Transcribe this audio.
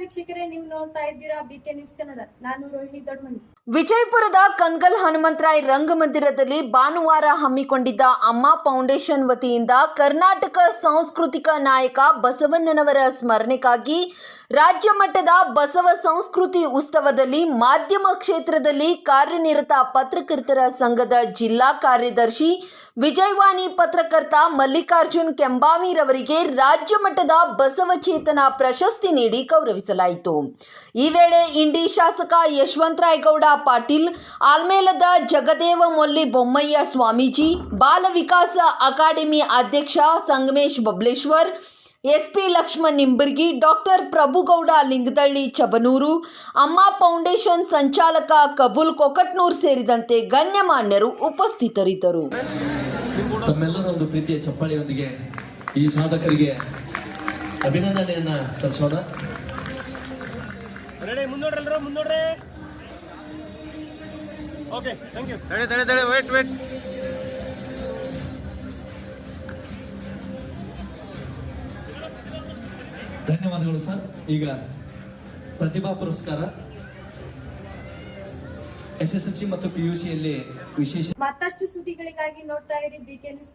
ವೀಕ್ಷಕರೇ, ನೀವು ನೋಡ್ತಾ ಇದ್ದೀರಾ ಬಿ ಕೆ ನ್ಯೂಸ್ ಕನ್ನಡ ನಾನು ರೋಹಿಣಿ ದೊಡ್ಮನಿ. ವಿಜಯಪುರದ ಕಂಗಲ್ ಹನುಮಂತರಾಯ್ ರಂಗಮಂದಿರದಲ್ಲಿ ಭಾನುವಾರ ಹಮ್ಮಿಕೊಂಡಿದ್ದ ಅಮ್ಮ ಫೌಂಡೇಶನ್ ವತಿಯಿಂದ ಕರ್ನಾಟಕ ಸಾಂಸ್ಕೃತಿಕ ನಾಯಕ ಬಸವಣ್ಣನವರ ಸ್ಮರಣೆಗಾಗಿ ರಾಜ್ಯ ಮಟ್ಟದ ಬಸವ ಸಂಸ್ಕೃತಿ ಉತ್ಸವದಲ್ಲಿ ಮಾಧ್ಯಮ ಕ್ಷೇತ್ರದಲ್ಲಿ ಕಾರ್ಯನಿರತ ಪತ್ರಕರ್ತರ ಸಂಘದ ಜಿಲ್ಲಾ ಕಾರ್ಯದರ್ಶಿ ವಿಜಯವಾಣಿ ಪತ್ರಕರ್ತ ಮಲ್ಲಿಕಾರ್ಜುನ್ ಕೆಂಬಾವಿರವರಿಗೆ ರಾಜ್ಯ ಮಟ್ಟದ ಬಸವಚೇತನ ಪ್ರಶಸ್ತಿ ನೀಡಿ ಗೌರವಿಸಲಾಯಿತು. ಈ ವೇಳೆ ಇಂಡಿ ಶಾಸಕ ಯಶವಂತರಾಯಗೌಡ ಪಾಟೀಲ್ ಆಲ್ಮೇಲದ ಜಗದೇವ ಮೊಲ್ಲಿ ಬೊಮ್ಮಯ್ಯ ಸ್ವಾಮೀಜಿ, ಬಾಲ ವಿಕಾಸ ಅಕಾಡೆಮಿ ಅಧ್ಯಕ್ಷ Sangamesh Bableshwar SP Laxman Nimbargi doctor Prabhugouda Lingadalli Chabanur Amma foundation ಸಂಚಾಲಕ ಕಬೂಲ್ ಕೊಕಟ್ನೂರ್ ಸೇರಿದಂತೆ ಗಣ್ಯಮಾನ್ಯರು ಉಪಸ್ಥಿತರಿದ್ದರು. ತಮ್ಮೆಲ್ಲರ ಒಂದು ಪ್ರೀತಿಯ ಚಪ್ಪಾಳಿಯೊಂದಿಗೆ ಈ ಸಾಧಕರಿಗೆ ಅಭಿನಂದನೆಯನ್ನ ಸಲ್ಲಿಸೋಣ. ಓಕೆ ಥ್ಯಾಂಕ್ ಯು ತಡೆ ತಡೆ ತಡೆ ವೇಟ್ ವೇಟ್ ಧನ್ಯವಾದಗಳು ಸರ್. ಈಗ ಪ್ರತಿಭಾ ಪುರಸ್ಕಾರ. ಎಸ್ ಎಸ್ ಎಲ್ ಸಿ ಮತ್ತು ಪಿ ಯು ಸಿಯಲ್ಲಿ ವಿಶೇಷ ಮತ್ತಷ್ಟು ಸುದ್ದಿಗಳಿಗಾಗಿ ನೋಡ್ತಾ ಇರಿ ಬಿ ಕೆ ನ್ಯೂಸ್